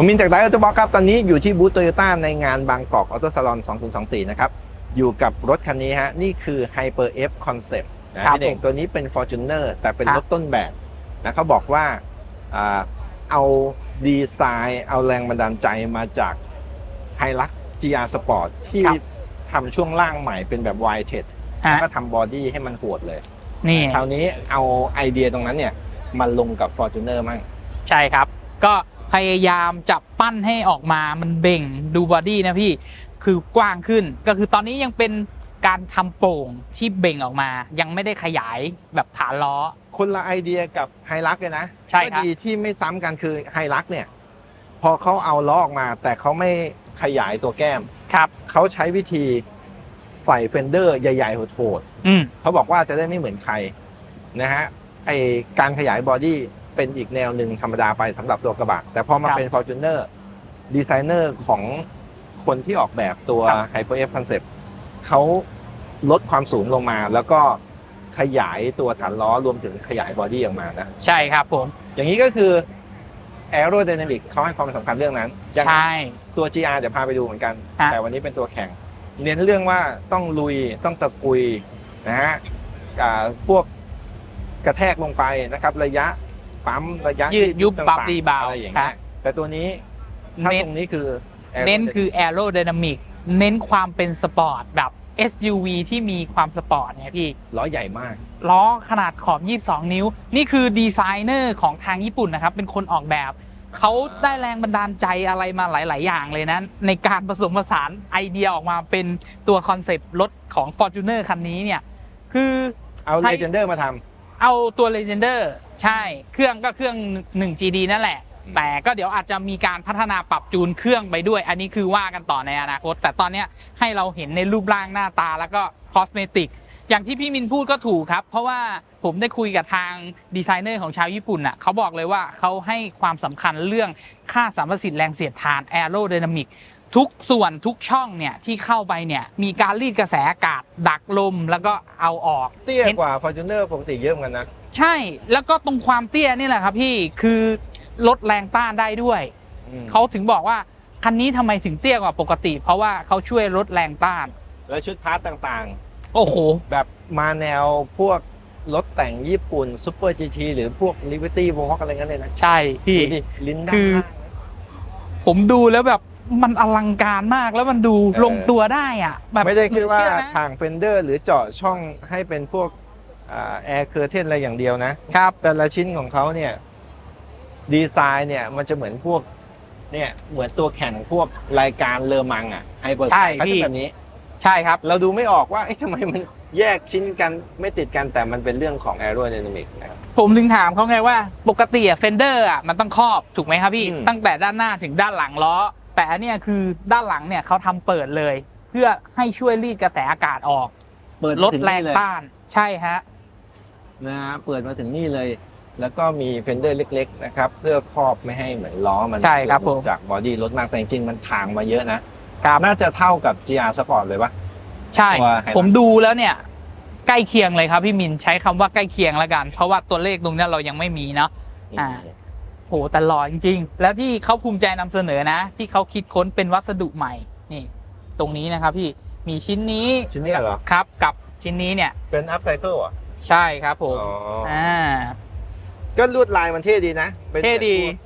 ผมมินจากไดออโตบ็อกครับ ตอนนี้อยู่ที่บูธโตโยต้าในงานบางกอกออโตซาลอน 2024 นะครับ อยู่กับรถคันนี้ฮะ นี่คือ Hyper F Concept นะครับพี่เด็ผกมตัวนี้เป็น Fortuner แต่เป็นครับรถต้นแบบนะเขาบอกว่าอ่าเอาดีไซน์เอาแรงบันดาลใจมาจาก Hilux GR Sport ที่ครับทำช่วงล่างใหม่เป็นแบบ wide t e d ฮะแล้วก็ทำบอดี้ให้มันโหดเลยนี่คราวนี้เอาไอเดียตรงนั้นเนี่ยมาลงกับ Fortuner มั่งใช่ครับ ก็ พยายามจับปั้นให้ออกมามันเบ่งดูบอดี้นะพี่คือกว้างขึ้นก็คือตอนนี้ยังเป็นการทำโป่งที่เบ่งออกมา ยังไม่ได้ขยายแบบฐานล้อ คนละไอเดียกับไฮลักเลยนะใช่ครับก็ดีที่ไม่ซ้ำกันคือไฮลักเนี่ย พอเขาเอาล้อออกมา แต่เขาไม่ขยายตัวแก้มครับเขาใช้วิธีใส่เฟนเดอร์ใหญ่ๆโหดอืมๆเขาบอกว่าจะได้ไม่เหมือนใครนะฮะไอการขยายบอดี้ เป็นอีกแนวหนึ่งธรรมดาไปสำหรับตัวกระบะ แต่พอมาครับเป็น Fortuner ดีไซเนอร์ของคนที่ออกแบบตัวครับ Hyper F Concept เขาลดความสูงลงมา แล้วก็ขยายตัวฐานล้อรวมถึงขยายบอดี้ออกมานะ ใช่ครับผม อย่างนี้ก็คือ aerodynamic เขาให้ความสำคัญเรื่องนั้นอย่างใช่ตัว GR เดี๋ยวพาไปดูเหมือนกันฮะแต่วันนี้เป็นตัวแข่ง เน้นเรื่องว่าต้องลุยต้องตะกุยนะฮะอ่าพวกกระแทกลงไปนะครับ ระยะ ปั๊มระยะยืดยุบต่งๆปรับรีบาวอะไรอย่างครัเงี้บยแต่ตัวนี้ถ้าเน้น ตรงนี้คือเน้นคือ aerodynamic เน้นความเป็นสปอร์ตแบบ SUV ที่มีความสปอร์ตเนี่ยพี่ ล้อใหญ่มาก ล้อขนาดขอบ 22 นิ้ว นี่คือดีไซเนอร์ของทางญี่ปุ่นนะครับ เป็นคนออกแบบ เขาได้แรงบันดาลใจอะไรมาหลาย ๆ อย่างเลยนะ ในการผสมผสานไอเดียออกมาเป็นตัวคอนเซปต์รถของ Fortuner คันนี้เนี่ย คือเอาใช่ Legender มาท เอาตัว Legender ใช่เครื่องก็เครื่อง 1 GD นั่นแหละ แต่ก็เดี๋ยวอาจจะมีการพัฒนาปรับจูนเครื่องไปด้วย อันนี้คือว่ากันต่อในอนาคต แต่ตอนเนี้ยให้เราเห็นในรูปร่างหน้าตาแล้วก็คอสเมติกอย่างที่พี่มินพูดก็ถูกครับ เพราะว่าผมได้คุยกับทางดีไซเนอร์ของชาวญี่ปุ่นอะเขาบอกเลยว่าเขาให้ความสำคัญเรื่องค่าสัมประสิทธิ์แรงเสียดทาน aerodynamic ทุกส่วนทุกช่องเนี่ยที่เข้าไปเนี่ยมีการรีดกระแสอากาศดักลมแล้วก็เอาออกำเตี้ยเห็นกว่า Fortuner ปกติเยอะเหมือนกันนะ ใช่แล้วก็ตรงความเตี้ยนี่แหละครับพี่คือลดแรงต้านได้ด้วยอืมเขาถึงบอกว่าคันนี้ทำไมถึงเตี้ยกว่าปกติ เพราะว่าเขาช่วยลดแรงต้าน แล้วชุดพาร์ตต่างโอ้โหๆแบบมาแนวพวกรถแต่งญี่ปุ่นซูเปอร์จีทีหรือพวก Liberty w a l k อะไรเงี้ยเลยนะ ใช่พี่ดูดิลิ้นด้านคือข้างนะผมดูแล้วแบบ มันอลังการมากแล้วมันดูเออลงตัวได้อะแบบไม่ได้คิดว่าเชื่อนะทางเฟนเดอร์ หรือเจาะช่องให้เป็นพวกแอร์เคอร์เทนอะไรอย่างเดียวนะครับ แต่ละชิ้นของเขาเนี่ย ดีไซน์เนี่ยมันจะเหมือนพวก เนี่ยเหมือนตัวแข่งพวกรายการเลอมังอะไฮเปอร์ใช่เขาพี่จะแบบนี้ ใช่ครับ เราดูไม่ออกว่าเอ๊ะทำไมมันแยกชิ้นกันไม่ติดกันแต่มันเป็นเรื่องของ aerodynamic นะครับผมถึงถามเขาไงว่า ปกติอะเฟนเดอร์อะมันต้องครอบถูกไหมครับพี่อืมตั้งแต่ด้านหน้าถึงด้านหลังล้อ แต่อันเนี้ยคือด้านหลังเนี่ยเขาทำเปิดเลย เพื่อให้ช่วยรีดกระแสอากาศออก เปิดลมาดถึงแรนี่งเลยต้านใช่ฮะ นะฮะเปิดมาถึงนี่เลย แล้วก็มีเฟนเดอร์เล็ก ๆ นะครับ เพื่อครอบไม่ให้เหมือนล้อมันใช่ครับผม จากบอดี้รถมากแต่จริงๆมันทางมาเยอะนะน่าจะเท่ากับ GR Sport เลยปะ ใช่ ตัว Hilux ผมดูแล้วเนี่ย ใกล้เคียงเลยครับพี่มินใช้คำว่าใกล้เคียงแล้วกัน เพราะว่าตัวเลขตรงเนี้ยเรายังไม่มีเนาะ อ่า โหแต่หล่อจริง ๆ แล้วที่เขาภูมิใจนำเสนอนะ ที่เขาคิดค้นเป็นวัสดุใหม่นี่ ตรงนี้นะครับพี่มีชิ้นนี้ชิ้นนี้เหรอครับ กับชิ้นนี้เนี่ยเป็น upcycle อะใช่ครับผมอ๋อออ่าก็ลวดลายมันเท่ดีนะป็นเท่ดีแบบพวก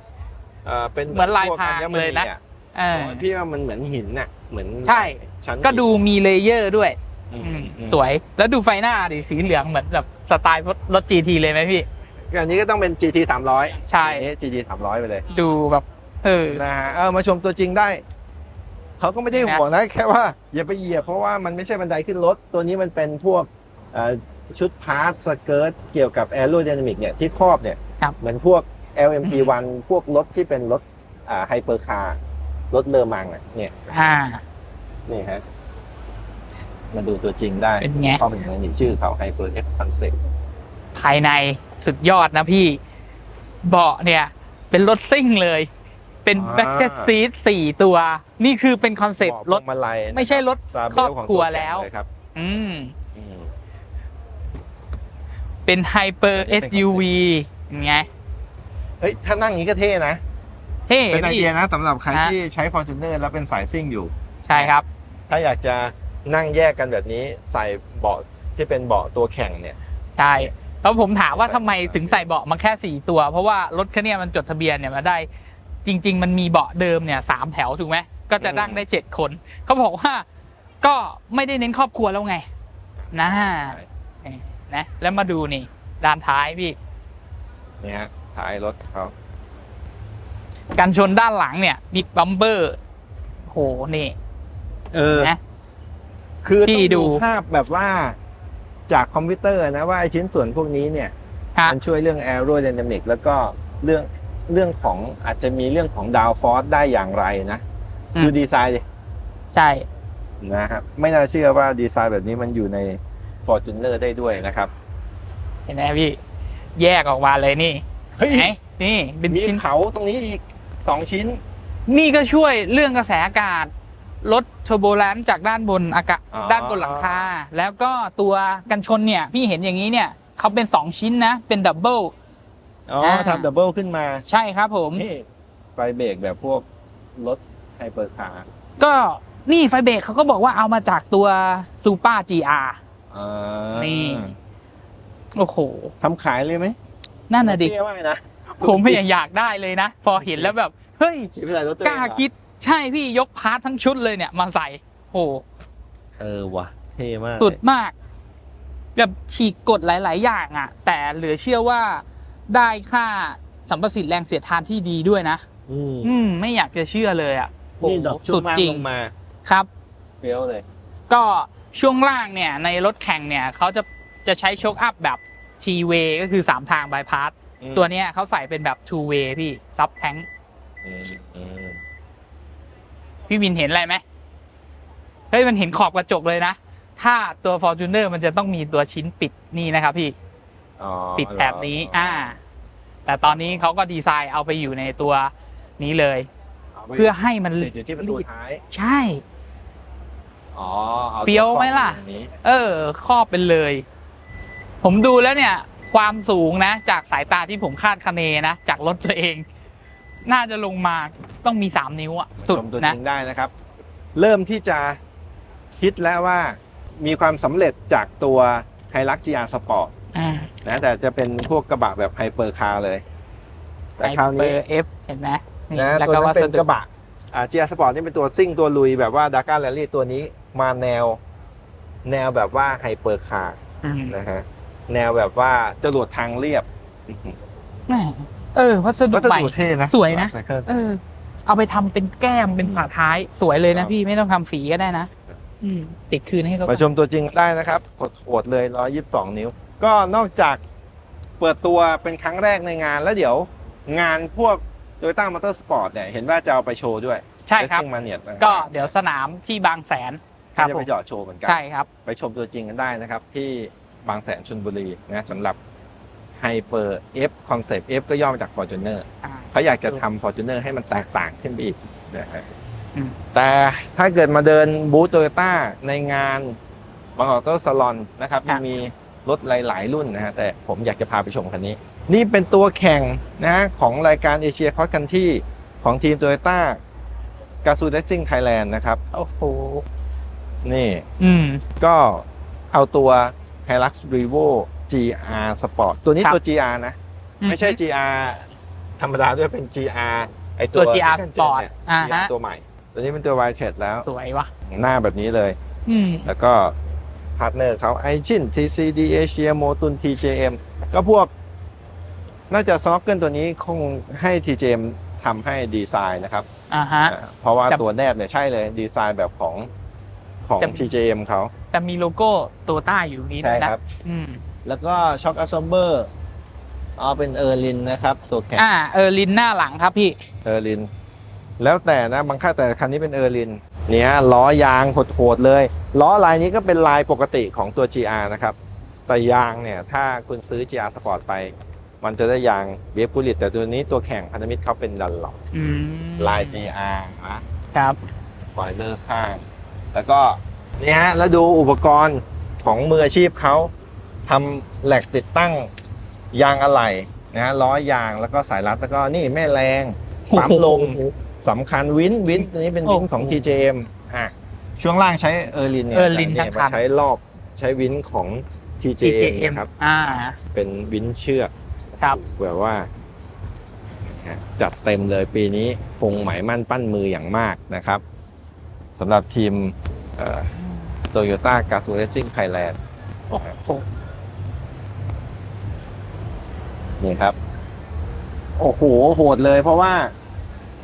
เอ่อเป็นเหมือนลายพวกพรางญมเลยนะอเออพี่ว่ามันเหมือนหินน่ะ เหมือนใช่ชั้นก็ดูมีเลเยอร์ด้วยอืมอืมอืมสวยแล้วดูไฟหน้าดิสีเหลืองเหมือนแบบสไตล์รถ GT เลยไหมพี่ อันนี้ก็ต้องเป็น GT 300ใช่ อันนี้ GT 300ไปเลยดูแบบ เออ นะฮะเออมาชมตัวจริงได้ เขาก็ไม่ได้นะห่วงนะ แค่ว่าอย่าไปเหยียบเพราะว่ามันไม่ใช่บันไดขึ้นรถ ตัวนี้มันเป็นพวกเอ่อชุดพาร์ทสเกิร์ตเกี่ยวกับแอโร d y นามิกเนี่ยที่ครอบเนี่ย ครับ เหมือนพวก LMP1 พวกรถที่เป็นรถอ่าไฮเปอร์คาร์รถเลอมังอะเนี่ย อ่า นี่ฮะ มาดูตัวจริงได้เป็นไงข้อเป็นอย่างนี้ชื่อเขา Hyper F Concept ภายในสุดยอดนะพี่ เบาะเนี่ย เป็นรถซิ่งเลย เป็นอ่าแบ็กเก็ตซีทสี่ตัว นี่คือเป็นคอนเซปต์รถมาลัยนะครับไม่ใช่รถซาเบครอบลของครัวตัข่งแล้วเยครับอืมอืมเป็นไฮเปอร์อันนี้เป็น SUV อย่างไงเฮ้ยถ้านั่งอย่างนี้ก็เท่นะเท่เป็นไอพี่เดียนะสำหรับใครฮะที่ใช้ Fortuner แล้วเป็นสายซิ่งอยู่ ใช่ครับ ถ้าอยากจะนั่งแยกกันแบบนี้ใส่เบาะที่เป็นเบาะตัวแข่งเนี่ย ใช่ แล้วผมถามว่าทำไมถึงใส่เบาะมาแค่ 4 ตัว เพราะว่ารถคันเนี้ยมันจดทะเบียนเนี่ยมาได้ จริง ๆ มันมีเบาะเดิมเนี่ยสามแถวถูกไหมก็จะนั่งได้ 7 คนเขาบอกว่าก็ไม่ได้เน้นครอบครัวแล้วไงนะนะแล้วมาดูนี่ด้านท้ายพี่นี่ฮะท้ายรถเขากันชนด้านหลังเนี่ยมีบัมเบอร์โหนี่เออนะ คือที่ต้องดู ดูภาพแบบว่า จากคอมพิวเตอร์นะว่าไอชิ้นส่วนพวกนี้เนี่ยฮะมันช่วยเรื่อง aerodynamic แล้วก็เรื่องเรื่องของอาจจะมีเรื่องของ downforce ได้อย่างไรนะ อืม ดูดีไซน์ดิใช่ นะครับไม่น่าเชื่อว่าดีไซน์แบบนี้มันอยู่ใน Fortuner ได้ด้วยนะครับ เห็นไหมพี่ แยกออกมาเลยนี่เฮ้ย ไหนนี่เป็นมีชิ้น เขาตรงนี้อีกสองชิ้น นี่ก็ช่วยเรื่องกระแสอากาศ ลดเทอร์โบแลนซ์จากด้านบนอากาศอ๋อ ด้านบนหลังคา แล้วก็ตัวกันชนเนี่ยพี่เห็นอย่างนี้เนี่ยเขาเป็น 2 ชิ้นนะ เป็นดับเบิล อ๋ออ่า ทำดับเบิลขึ้นมาใช่ครับผม นี่ไฟเบรกแบบพวกรถไฮเปอร์คาร์ก็นี่ไฟเบรกเขาก็บอกว่าเอามาจากตัวซูเปอร์ GR อ่านี่ โอ้โห ทำขายเลยไหมนั่นน่ะดิ เท่มากนะผมไม่ยังอยากได้เลยนะ พอเห็นแล้วแบบ เฮ้ยคิดไม่ได้รถตัวกเองล้าเหรอคิด ใช่พี่ยกพาร์ททั้งชุดเลยเนี่ยมาใส่โอ้เออว่ะเท่มากสุดมาก แบบฉีกกฎหลาย ๆ อย่างอะ่ะ แต่เหลือเชื่อว่าได้ค่าสัมประสิทธิ์แรงเสียดทานที่ดีด้วยนะ อืมอืมไม่อยากจะเชื่อเลยอะ่ะโอ้นี่ดอกช่วสุงดล่างจริงลงมาครับ เฟี้ยวเลย ก็ช่วงล่างเนี่ยในรถแข่งเนี่ยเขาจะจะใช้โชคอัพแบบ T-way ก็คือ 3 ทางบายพาสอืมตัวเนี้ยเขาใส่เป็นแบบ two way พี่ ซับแทงอืมอืม พี่วินเห็นอะไรไหมเฮ้ยมันเห็นขอบกระจกเลยนะ ถ้าตัว Fortuner มันจะต้องมีตัวชิ้นปิดนี่นะครับพี่อ๋อปิดแถบนี้ อ่า แต่ตอนนี้เขาก็ดีไซน์เอาไปอยู่ในตัวนี้เลยาไปเพื่อให้มัน ติดอยู่ที่ประตูท้ายใช่ อ๋ออาเฟี้ยวไหมล่ะตัวครอบอย่างนี้ เออครอบเป็นเลย ผมดูแล้วเนี่ย ความสูงนะ จากสายตาที่ผมคาดคะเนนะ จากรถตัวเอง น่าจะลงมาต้องมีสามนิ้วอะสุดชมตัวนะจริงได้นะครับ เริ่มที่จะคิดแล้วว่ามีความสำเร็จจากตัวไฮรัก GR Sport อ่านะแต่จะเป็นพวกกระบะแบบไฮเปอร์คาร์เลย แต่คราวเบอนี้ร์ F เห็นไหมนี่นะแล้วตัวก็นั้วันเป็สนดุกระบะอ่า GR Sport นี่เป็นตัวซิ่งตัวลุยแบบว่าดาก้าแรลลี่ตัวนี้มาแนวแนวแบบว่าไฮเปอร์คาร์อืมนะฮะแนวแบบว่าจรวดทางเรียบ แหม่ เออวัสดุวัสใหม่ดุเท่นะสวยนะไซเคิลเออ เอาไปทำเป็นแก้มเป็นฝาท้ายสวยเลยครันะบพี่ไม่ต้องทำสีก็ได้นะอืมติดคืนให้เขามาชมตัวจริงได้นะครับกดโหดเลย 122 นิ้ว ก็นอกจากเปิดตัวเป็นครั้งแรกในงานแล้วเดี๋ยวงานพวก Toyota Motorsport เนี่ย เห็นว่าจะเอาไปโชว์ด้วยใช่ครับ มาเนียก็เดี๋ยวสนามที่บางแสนคก็รับจะผไปมจอดโชว์เหมือนกั ใช่ครับ ไปชมตัวจริงกันได้นะครับ ที่บางแสนชลบุรีนะสำหรับ Hyper F Concept F ก็ย่อมาจาก Fortuner อ่า เขาอยากจะทำ Fortuner ให้มันแตกต่างขึ้นไปอีกนะฮะอืม แต่ถ้าเกิดมาเดินบูธโตโยต้าในงานบางกอกก็สลอนนะครับครับมีรถหลาย ๆ รุ่นนะฮะแต่ผมอยากจะพาไปชมคันนี้ นี่เป็นตัวแข่งนะของรายการเอเชียคอสคันที่ของทีมโตโยต้ากาซูเดซิ่งไทยแลนด์นะครับ โอ้โห นี่ อืม ก็เอาตัว Hilux Revo GR Sport ตัวนี้ครับตัว GR นะ ไม่ใช่ GR ธรรมดาด้วยเป็น GR ไอตัว ตัว GR second gen Sport เนี่ย อ่า GR ฮะ ตัวใหม่ ตัวนี้เป็นตัว y 7แล้ว สวยวะหน้าแบบนี้เลย อืม แล้วก็พาร์ทเนอร์เขาไอชิน TCD Asia โมตุน TJM ก็พวก น่าจะซอฟเกิลตัวนี้คงให้ TJM ทำให้ดีไซน์นะครับอ่าฮะ อ่าเพราะว่าแต่ตัวแนบเนี่ยใช่เลยดีไซน์แบบของของ แต่ TJM เขาแต่มีโลโก้ตัวต้าอยู่นี้ด้ใช่วยนะครับ อืม แล้วก็ช็อคอั s ซอมเบอร์เอาเป็นเออร์ลินนะครับตัวแข็งอ่าเออลินหน้าหลังครับพี่ เออร์ลิน แล้วแต่นะบางค่ายแต่คันนี้เป็นเออร์ลินเนี่ยล้อยางโหดๆเลย ล้อลายนี้ก็เป็นลายปกติของตัว GR นะครับแต่ยางเนี่ย ถ้าคุณซื้อ GR Sport ไป มันจะได้ยางเบฟกุลิตแต่ตัวนี้ตัวแข่งพันธมิตรเขาเป็นดันหลอกอืมลาย GR นะครับ สปอยเลอร์ข้าง แล้วก็นี่ฮะแล้วดูอุปกรณ์ของมืออาชีพเขา ทำแหลกติดตั้งยางอะไหล่นะฮะล้อยางแล้วก็สายรัดแล้วก็นี่แม่แรงปั๊มลมสำคัญวินวินตัวนี้เป็นวินของโอ้โห TJM อะช่วงล่างใช้เออร์ลินเนี่ย Erlin แต่ทั้งคัมานใช้รอบใช้วินของ TJM TJM นะครับอ่าเป็นวินเชือกครับแบบว่าจัดเต็มเลยปีนี้คงหมายมั่นปั้นมืออย่างมากนะครับสำหรับทีมโตโยต้ากาซูเรซิ่งไทยแลนด์ โอ้โห นี่ครับ โอ้โหโหดเลย เพราะว่า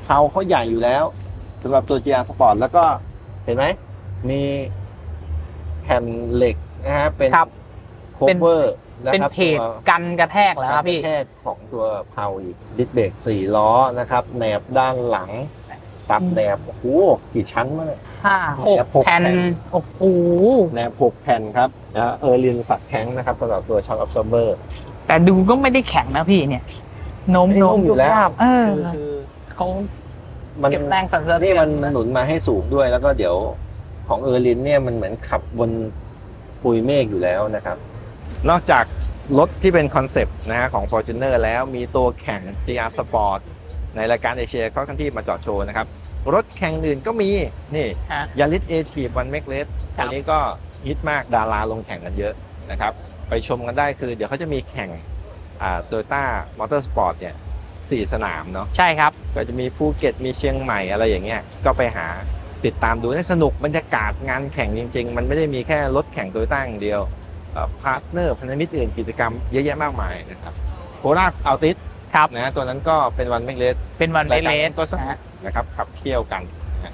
เผาเขาใหญ่อยู่แล้วสำหรับตัว GR Sport แล้วก็เห็นไหม มีแผ่นเหล็กนะฮะเป็นครับ โคเวอร์นะเป็นครับเพจกันกระแทกแล้วครับพี่การกะแทกของตัวเพาอีกดิสเบรกสี่ล้อนะครับแหนบด้านหลัง ตับแหนบโอ้โหกี่ชั้นมากห้าหกแล้วหกแผ่นแผ่น โอ้โห แหนบหกแผ่นครับนะเออร์ลินสัตแท้งนะครับสำหรับตัวช็อคอัพซอร์เบอร์ แต่ดูก็ไม่ได้แข็งนะพี่เนี่ยโน้มไม่โน้นุ่มมอยู่แล้วยุบๆเออคือคือเขามันเก็บแรงสั่นสะเทืนี่อนมันหนุนมาให้สูงด้วยแล้วก็เดี๋ยวของเออร์ลินเนี่ยมันเหมือนขับบนปุยเมฆอยู่แล้วนะครับ นอกจากรถที่เป็นคอนเซปต์นะฮะของ Fortuner แล้วมีตัวแข่ง GR Sport ในรายการเอเชียเข้าคันที่มาจอดโชว์นะครับ รถแข่งอื่นก็มีนี่ฮะยาริสเอทีวันเมกเลสครัตับวนี้ก็ฮิตมากดาราลงแข่งกันเยอะนะครับ ไปชมกันได้คือ เดี๋ยวเขาจะมีแข่งอ่าโตโยต้ามอเตอร์สปอร์ตเนี่ยสี่สนามเนาะใช่ครับ ก็จะมีภูเก็ตมีเชียงใหม่อะไรอย่างเงี้ยก็ไปหาติดตามดูให้สนุกบรรยากาศงานแข่งจริง ๆ มันไม่ได้มีแค่รถแข่งโตโยต้าอย่างเดียวพาร์ทเนอร์พันธมิตรอื่นกิจกรรมเยอะแยะมากมายนะครับโคราชอัลติสครับนะตัวนั้นก็เป็นวันเมกเลสเป็นวันราเวยการเลสก็สนุนะกฮะนะครับขับเที่ยวกันนะ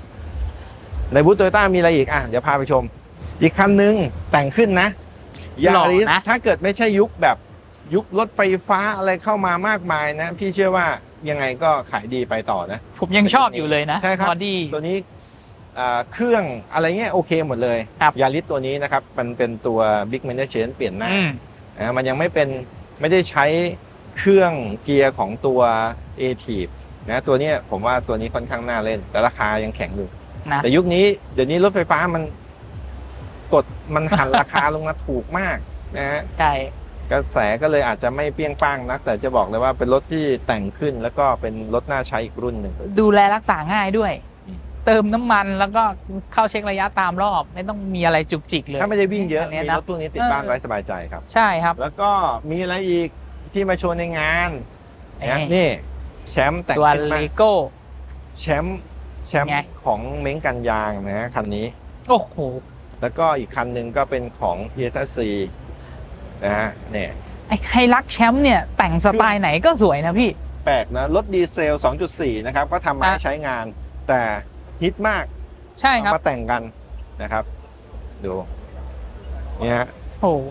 ในบูธโตโยต้ามีอะไรอีกอะเดี๋ยวพาไปชม อีกคันนึงแต่งขึ้นนะ ยาหล่อริสนะ ถ้าเกิดไม่ใช่ยุคแบบยุครถไฟฟ้าอะไรเข้ามามากมายนะ พี่เชื่อว่ายังไงก็ขายดีไปต่อนะ ผมยังชอบอยู่เลยนะใช่ครับ บอดี้ ตัวนี้อ่าเครื่องอะไรเงี้ยโอเคหมดเลยครับ ยาริสตัวนี้นะครับ มันเป็นตัว Big m a n a g e n เปลี่ยนหน้า อืม นะมันยังไม่เป็นไม่ได้ใช้เครื่องเกียร์ของตัว a t i v นะตัวเนี้ยผมว่าตัวนี้ค่อนข้างน่าเล่น แต่ราคายังแข็งอยู่นะ แต่ยุคนี้เดี๋ยวนี้รถไฟฟ้ามัน กดมันหันราคาลงมาถูกมากนะฮะใช่กระแสก็เลยอาจจะไม่เปรี้ยงป้างนัก แต่จะบอกเลยว่าเป็นรถที่แต่งขึ้นแล้วก็เป็นรถน่าใช้อีกรุ่นหนึ่ง ดูแลรักษาง่ายด้วยอืมเติมน้ำมันแล้วก็เข้าเช็คระยะตามรอบ ไม่ต้องมีอะไรจุกจิกเลย ถ้าไม่ได้วิ่งเยอะนนี้มีนะรถตู้นี้ติดเออบ้านไว้สบายใจครับ ใช่ครับ แล้วก็มีอะไรอีกที่มาโชว์ในงานเอ้ยนะนี่แชมป์แต่งตัวขึ้นเลมากโก้แชมป์แชมป์ไงของเม้งกันยางนะฮะคันนี้ โอ้โห แล้วก็อีกคันหนึ่งก็เป็นของ e s c นะฮะเนี่ยไอ้ไฮรักแชมป์เนี่ย แต่งสไตล์ไหนก็สวยนะพี่ แปลกนะ รถดีเซล 2.4 นะครับ ก็ทำมาให้อะใช้งาน แต่ฮิตมากใช่ครับเอามาแต่งกันนะครับ ดูเนี่ยฮะโอ้โห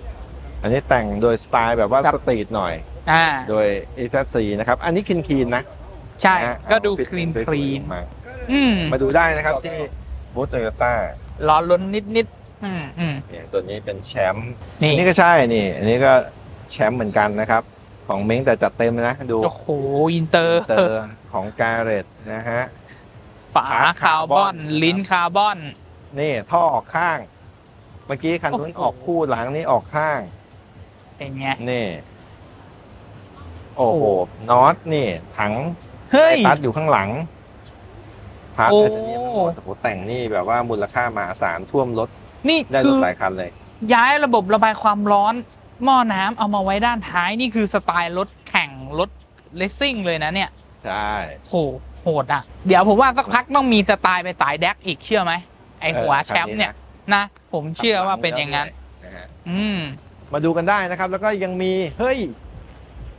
อันนี้แต่งโดยสไตล์แบบว่าครับสตรีทหน่อย อ่า โดย e s c นะครับ อันนี้คินคีนๆนะ ใช่นะฮะก็ดูเอาคลีนฟิตคลีนมาอืมมาดูได้นะครับที่บูธโตโยต้า ร้อนล้นนิดนิดๆอืมอืมเนี่ยตัวนี้เป็นแชมป์นี่อันนี้ก็ใช่นี่อันนี้ก็แชมป์เหมือนกันนะครับ ของเม้งแต่จัดเต็มนะดูโอ้โหอินเตอร์เตอร์ของการเรตนะฮะ ฝาคาร์บอน ลิ้นคาร์บอน นี่ท่อออกข้าง เมื่อกี้คันนู้นโอ้โหออกคู่หลังนี่ออกข้าง เป็นไงนี่ โอ้โหโอ้น็อตนี่ ถังเฮ้ยไตัดอยู่ข้างหลัง พาร์ทโอ้ ไทเทเนียมทั้งหมดโอ้โหแต่งนี่แบบว่ามูลค่ามหาศาลท่วมรถนี่ได้รคืถอหลายคันเลย ย้ายระบบระบายความร้อน หม้อน้ำเอามาไว้ด้านท้ายนี่คือสไตล์รถแข่งรถเลสซิ่งเลยนะเนี่ยใช่ โหโหดอะ เดี๋ยวผมว่าสักพักต้องมีสไตล์ไปสายแดกอีกเชื่อไหมไอหัวเออแชมป์เนี่ยนะ ผมเชื่อว่าเป็นอย่างนั้น นะฮะอืม มาดูกันได้นะครับ แล้วก็ยังมี เฮ้ย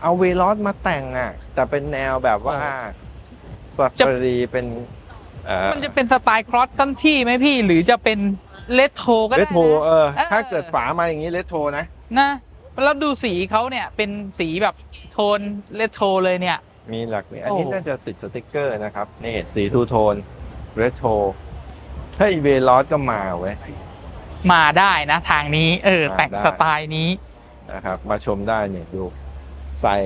เอาเวลอสมาแต่งอะ แต่เป็นแนวแบบว่าซาจะฟารีเป็นเอ่อ มันจะเป็นสไตล์ครอสตันที่ไหมพี่ หรือจะเป็นเลตโทก็เลได้โทนะเออ เออ ถ้าเกิดฝามาอย่างนี้เลโทนะ นะแล้วดูสีเขาเนี่ยเป็นสีแบบโทนเลตโทเลยเนี่ย มีหลักมีอันนี้โอ้ น่าจะติดสติกเกอร์นะครับนี่สีทูโทนเรโทเฮ้ยเวลอสก็มาเว้ย มาได้นะทางนี้ เออมาแต่งได้ สไตล์นี้ นะครับมาชมได้เนี่ยดูใส่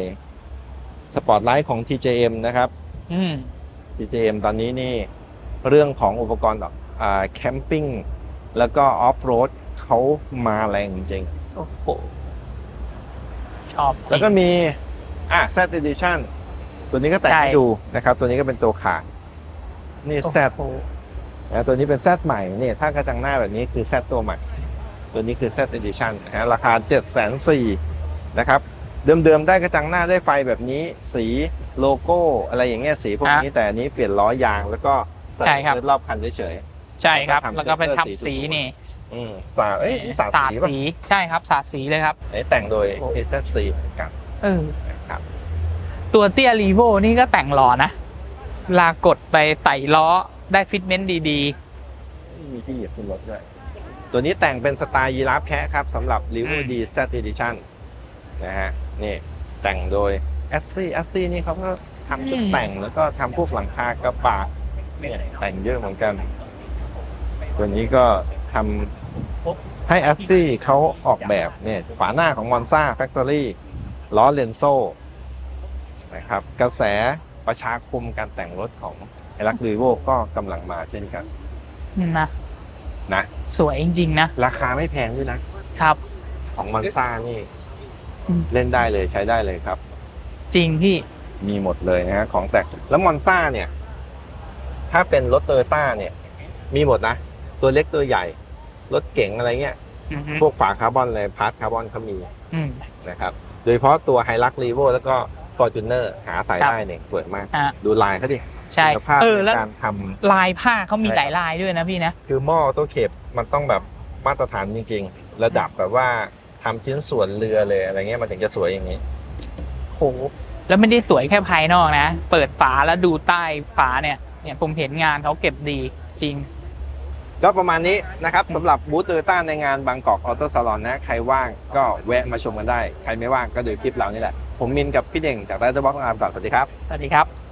สปอตไลท์ของ TJM นะครับ อืม TJM ตอนนี้นี่ เรื่องของอุปกรณ์อ่าแคมปิ้งแล้วก็ออฟโรดเขามาแรงจริง โอ้โห ชอบจริง แล้วก็มี อะ Z Edition ตัวนี้ก็แต่งใช่ ให้ดูนะครับ ตัวนี้ก็เป็นตัวขาดนี่แซดโอ้โหนะตัวนี้เป็นแซดใหม่เนี่ยถ้ากระจังหน้าแบบนี้คือแซดตัวใหม่ ตัวนี้คือแซดเอดิชันนะฮะราคา 7 4 0 0 0นะครับ เดิมๆ ได้กระจังหน้าได้ไฟแบบนี้ สีโลโก้อะไรอย่างเงี้ยสีพวกนี้แต่อันนี้เปลี่ยนล้อยางแล้วก็ ใส่ใช่ครับเลือดรอบคันเฉย ใช่ครับ แล้แล้ววก็ก็เป็นทำทับสีสีนี่ๆอืมสาดเอ้ยนี่สาดสีป่ะสีใช่ครับสาดสีเลยครับ อันนี้แต่งโดยเอเซซีเหมือนกันเออ นะครับ ตัวเตี้ยรีโวนี่ก็แต่งหล่อนะเวลากดไปใส่ล้อได้ฟิตเมนต์ดีมีที่เหยียบขึ้นรถด้วย ตัวนี้แต่งเป็นสไตล์ยีราฟแคะครับสำหรับ r e v o อืม D Z Edition นะฮะ นี่แต่งโดย a s s i a s s i นี่เขาก็ทำชุดแต่งแล้วก็ทำพวกหลังคากระบะ เนี่ยแต่งเยอะเหมือนกัน ตัวนี้ก็ทำให้ a s s i เขาออกแบบเนี่ยฝาหน้าของ Monza Factory ล้อเลนโซนะครับกระแสประชาคมการแต่งรถของไอรักรีโวก็กำลังมาเช่นกันๆนะนะ สวยจริงๆนะ ราคาไม่แพงด้วยนะ ครับ ของมันซ่านี่อืมเล่นได้เลยใช้ได้เลยครับ จริงพี่ มีหมดเลยนะฮะของแต่งแล้วมอนซ่าเนี่ย ถ้าเป็นรถโตโยต้าเนี่ย มีหมดนะ ตัวเล็กตัวใหญ่ รถเก๋งอะไรเงี้ย อือฮึพวกฝาคาร์บอนเลยพาร์ทคาร์บอนเขามีอืม นะครับ โดยเฉพาะตัวไฮรักรีโวแล้วก็ฟอร์จูเนอร์หาใส่ครับได้เนี่ยสวยมาก อะ ดูลายเขาดิใช่คุณภาพเออในแล้วการทำ ลายผ้าเขามีใช่ หลายลายด้วยนะพี่นะ คือหม้อตัวเข็บมันต้องแบบมาตรฐานจริง ๆ ระดับแบบว่าทำชิ้นส่วนเรือเลยอะไรเงี้ยมันถึงจะสวยอย่างนี้ โห แล้วไม่ได้สวยแค่ภายนอกนะ เปิดฝาแล้วดูใต้ฝาเนี่ย เนี่ยผมเห็นงานเขาเก็บดีจริง ก็ประมาณนี้นะครับสำหรับบูธโตโยต้าในงานบางกอกออโต้ซาลอนนะ ใครว่างก็แวะมาชมกันได้ ใครไม่ว่างก็ดูคลิปเรานี่แหละ ผมมินกับพี่เด่งจากไดร์บ็อกงานก่อนสวัสดีครับ สวัสดีครับ